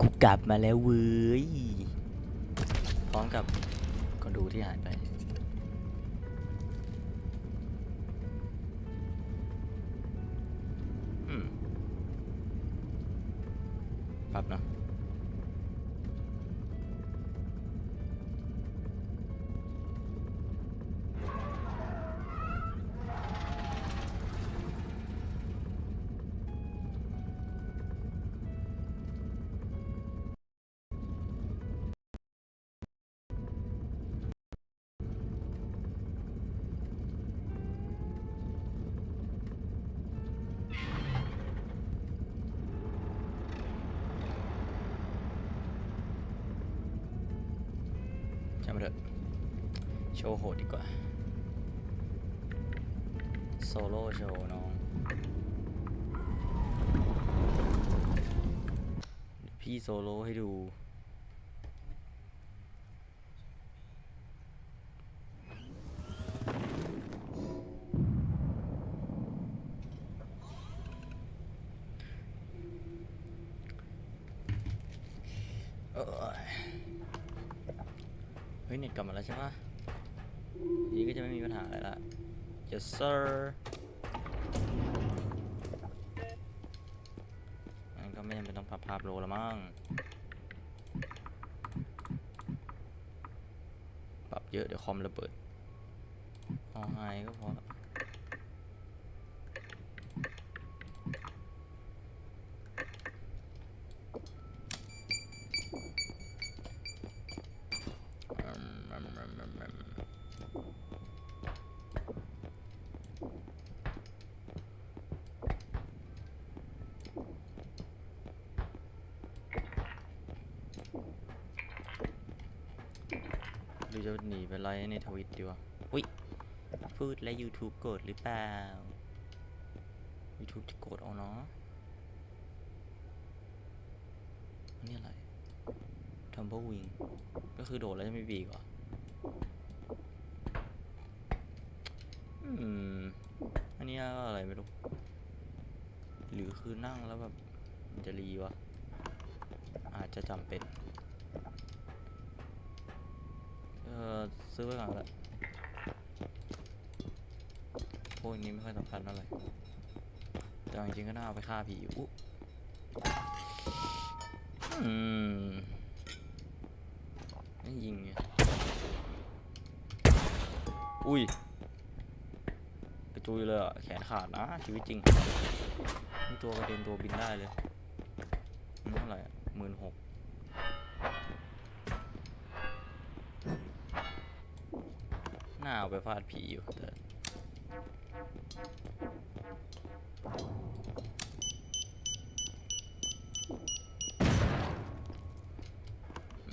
กูกลับมาแล้วเว้ย พร้อมกับคนดูที่หายไป อืม ปรับเนาะ เถอะ โชว์โหดดีกว่า โซโล่โชว์น้อง พี่โซโล่ให้ดู ฮ้ยเน็ตกลับมาแล้วใช่ไหมนี้ก็จะไม่มีปัญหาอะไรละ yes sir งั้นก็ไม่จำเป็นต้องพับภาพโลละมั้ง ปรับเยอะเดี๋ยวคอมระเบิดเอาไฮก็พอละอืมอืมอืมอืมอืมหรือ จะหนีไปไลฟ์ในทวิตดีวะอุ้ยพูดและ YouTube โกรธหรือเปล่า YouTube จะโกรธเอาเนาะอันนี่อะไร Tumble Wing ก็คือโดดแล้วจะไม่บีกเหรออืม อันนี้ก็อะไรไม่รู้ หรือคือนั่งแล้วแบบจะรีวะ อาจจะจำเป็น เออซื้อไว้ก่อนก็ได้พวกนี้ไม่ค่อยสำคัญเท่าไหร่แต่จริงๆก็น่าเอาไปฆ่าผีอุ๊อืมไม่ยิงไงอุ้ยกระจุยเลยอะแขนขาดนะชีวิตจริงนี่ตัวกระเด็นตัวบินได้เลยมันเท่าไหร่หมื่นหก น่าเอาไปฟาดผีอยู่แต่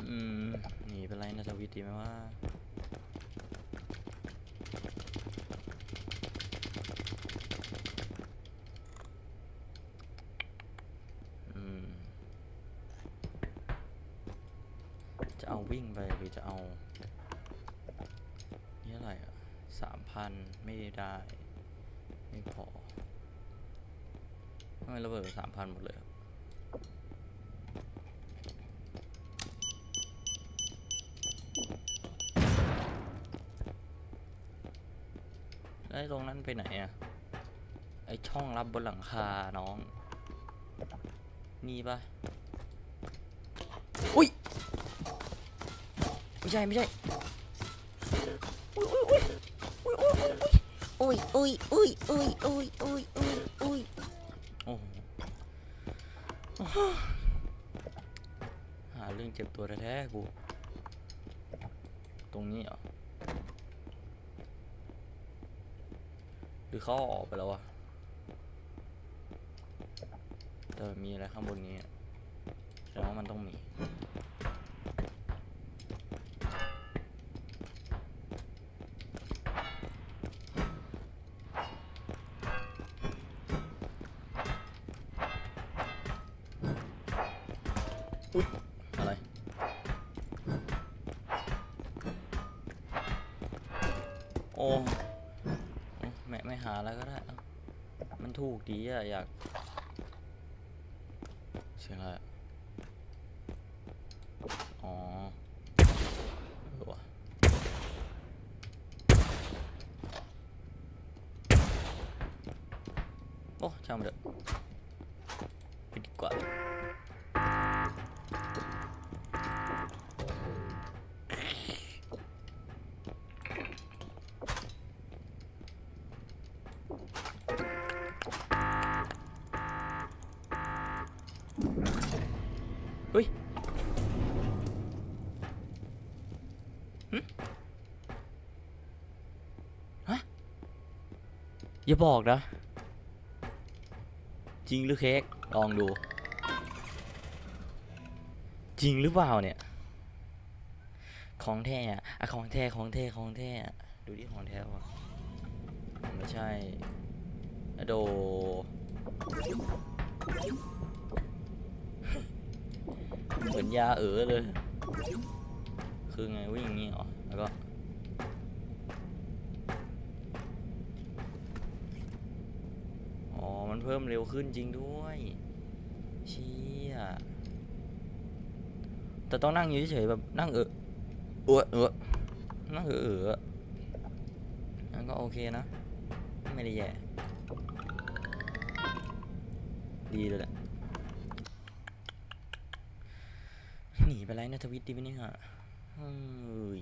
อืมหนีไปไล่นาทวิตดีไหมว่าอืมจะเอาวิ่งไปหรือจะเอา พันไม่ได้ ไม่พอทำไมระเบิดสามพันหมดเลยอะแล้วไอ้ตรงนั้นไปไหนอะไอช่องรับบนหลังคาน้อง นี่ปะอุ้ย ไม่ใช่ ไม่ใช่อุ้ยอุ้ยอุ้ย อุ้ยอุ้ยอุ้ยอุ้ยอุ้ยโอ้โหหาเรื่องเจ็บตัวแท้ๆกูตรงนี้เหรอหรือเขาออกไปแล้ววะแต่มีอะไรข้างบนนี้แสดงว่ามันต้อง โอ้ไม่ไม่หาแล้วก็ได้ มันถูกดีอะอยาก เสียงอะไรอ๋อโอ้ช่างมันเถอะไปดีกว่า อย่าบอกนะ จริงหรือเค้กลองดู จริงหรือเปล่าเนี่ย ของแท้อะของแท้ของแท้ของแท้ดูที่ของแท้วะไม่ใช่อะโดเหมือนยาเอ๋อเลย คือไงวิ่งอย่างนี้เหรอแล้วก็ อ๋อ มันเพิ่มเร็วขึ้นจริงด้วยเชี่ยแต่ต้องนั่งอยู่เฉยๆแบบนั่งเออเออเออนั่งเออเออนั่นก็โอเคนะ ไม่ได้แย่ ดีเลยแหละหนีไปไลฟ์ในทวิตดีไหมเนี่ยเฮ้ย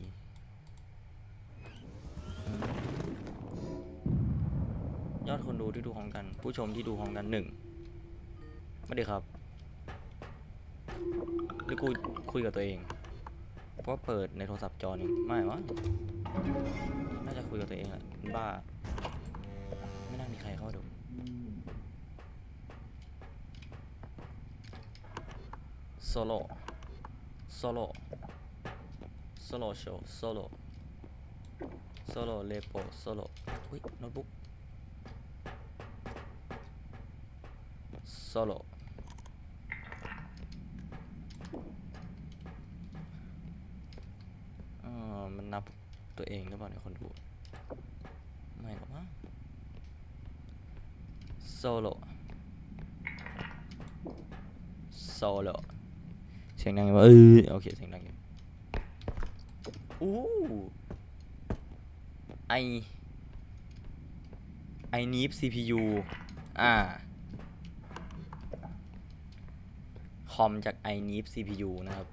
ยอดคนดูที่ดูของกัน ผู้ชมที่ดูของกันหนึ่งไม่ได้ครับหรือกูคุยกับตัวเอง เพราะเปิดในโทรศัพท์จอหนึ่งไม่วะน่าจะคุยกับตัวเองแหละบ้า ไม่น่ามีใครเข้าดูโซโล่โซโล่โซโล่โชว์โซโล่โซโล่เลโปโซโล่อุ้ยโน้ตบุ๊ก โซโล่เออมันนับตัวเองหรือเปล่าเนี่ยคนดู ไม่หรอกมั้งโซโลโซโลเสียงดังอยู่ปะเออโอเคเสียงดังอยู่อู้ไอไอนีฟ CPU อ่า ค อมจาก i n e e p CPU นะครับ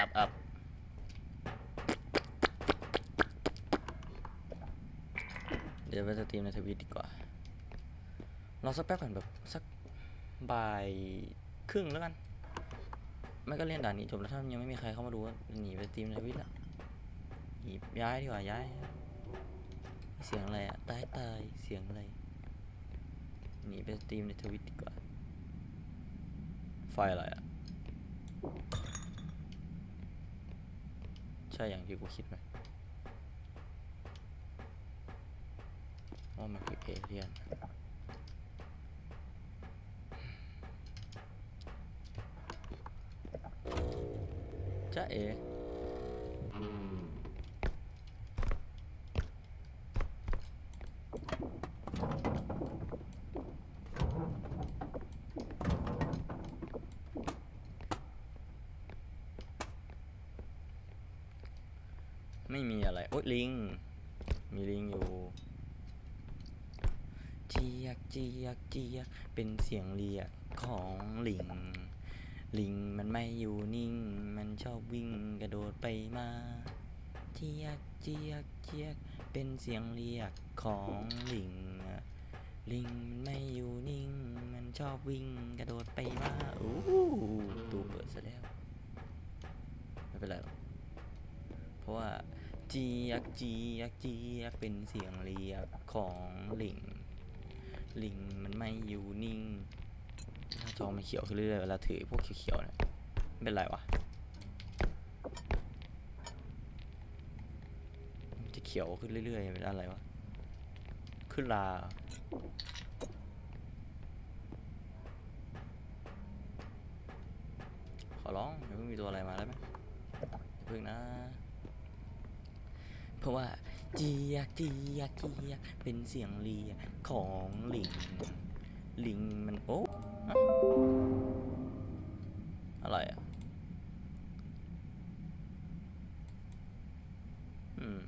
อัพอัพเดี๋ยวไปสตรีมในทวิตดีกว่ารอสักแป๊บก่อนแบบสักบ่ายครึ่งแล้วกัน ไม่ก็เล่นด่านนี้จบแล้วถ้ายังไม่มีใครเข้ามาดูก็หนีไปสตรีมในทวิตละหนีย้ายดีกว่าย้าย เสียงอะไรอะตายตายเสียงอะไร หนีไปสตรีมในทวิตดีกว่า ไฟอะไรอะใช่อย่างที่กูคิดไหมว่ามันคือเอเลี่ยนจ้าเอ ไม่มีอะไร โอ๊ยลิง มีลิงอยู่เจียกเจียกเจียกเป็นเสียงเรียกของลิง ลิงมันไม่อยู่นิ่ง มันชอบวิ่งกระโดดไปมาเจียกเจียกเจียกเป็นเสียงเรียกของลิง ลิงมันไม่อยู่นิ่ง มันชอบวิ่งกระโดดไปมาอู้หูตูเปิดซะแล้ว ไม่เป็นไรหรอกเพราะว่า จียกจียกจียกเป็นเสียงเรียกของลิง ลิงมันไม่อยู่นิ่งหน้าจอมันเขียวขึ้นเรื่อยๆเวลาถือพวกเขียวๆเนี่ยไม่เป็นไรวะมันจะเขียวขึ้นเรื่อยๆเป็นอะไรวะขึ้นลาขอร้องอย่าเพิ่งมีตัวอะไรมาได้ไหมเพิ่งนะ เพราะว่าเจียกเจียกเจียกเป็นเสียงเรียของลิง ลิงมันโอ้อะอะไรอะอืม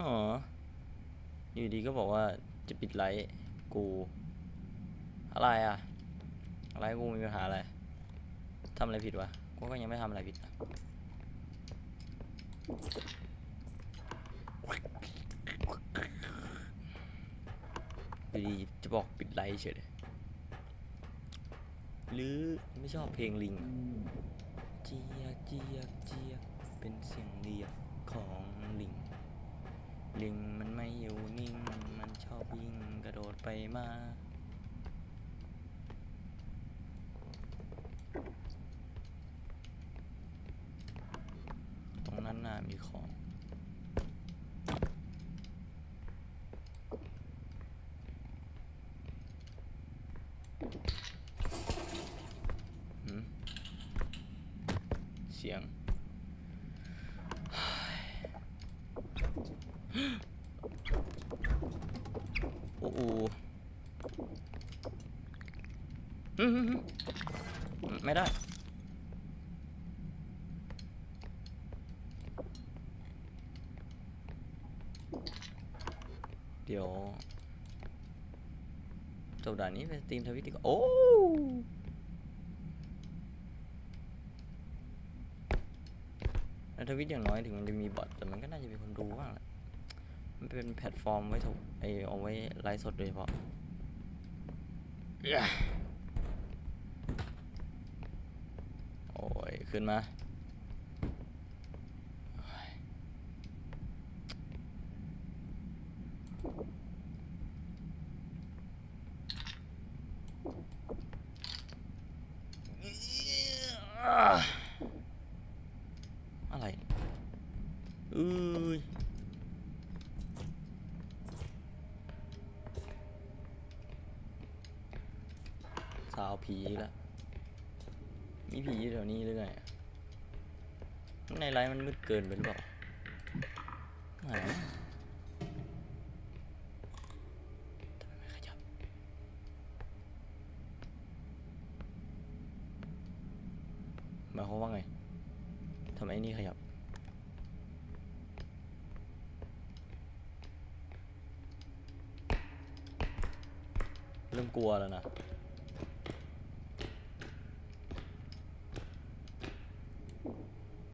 อ๋ออยู่ดีก็บอกว่าจะปิดไลท์กู อะไรอะ อะไรกูมีปัญหาอะไรทำอะไรผิดวะ กูก็ยังไม่ทำอะไรผิดนะ อยู่ดีจะบอกปิดไลท์เฉยเลยหรือไม่ชอบเพลงลิงเจียกเจียกเจียกเป็นเสียงเรียกของลิง ลิงมันไม่อยู่นิ่ง มันชอบวิ่งกระโดดไปมา ตรงนั้นน่า มีของเสียงโอ้โหไม่ได้ เดี๋ยว จบด่านนี้ไปสตรีมทวิตดีกว่าโอ้ในทวิตอย่างน้อยถึงมันจะมีบอทแต่มันก็น่าจะมีคนดูบ้างแหละมันเป็นแพลตฟอร์มไว้ถูกไอเอาไว้ไลฟ์สดโดยเฉพาะโอ้ย ขึ้นมาโอ้ยอ่าอะไรอุ้ย สาว ผีแล้วมีผีแถวนี้หรือไงอะในไลน์มันมืดเกินไปหรือเปล่าไหนทำไมไม่ขยับหมายความว่าไงทำไมนี่ขยับเริ่มกลัวแล้วนะ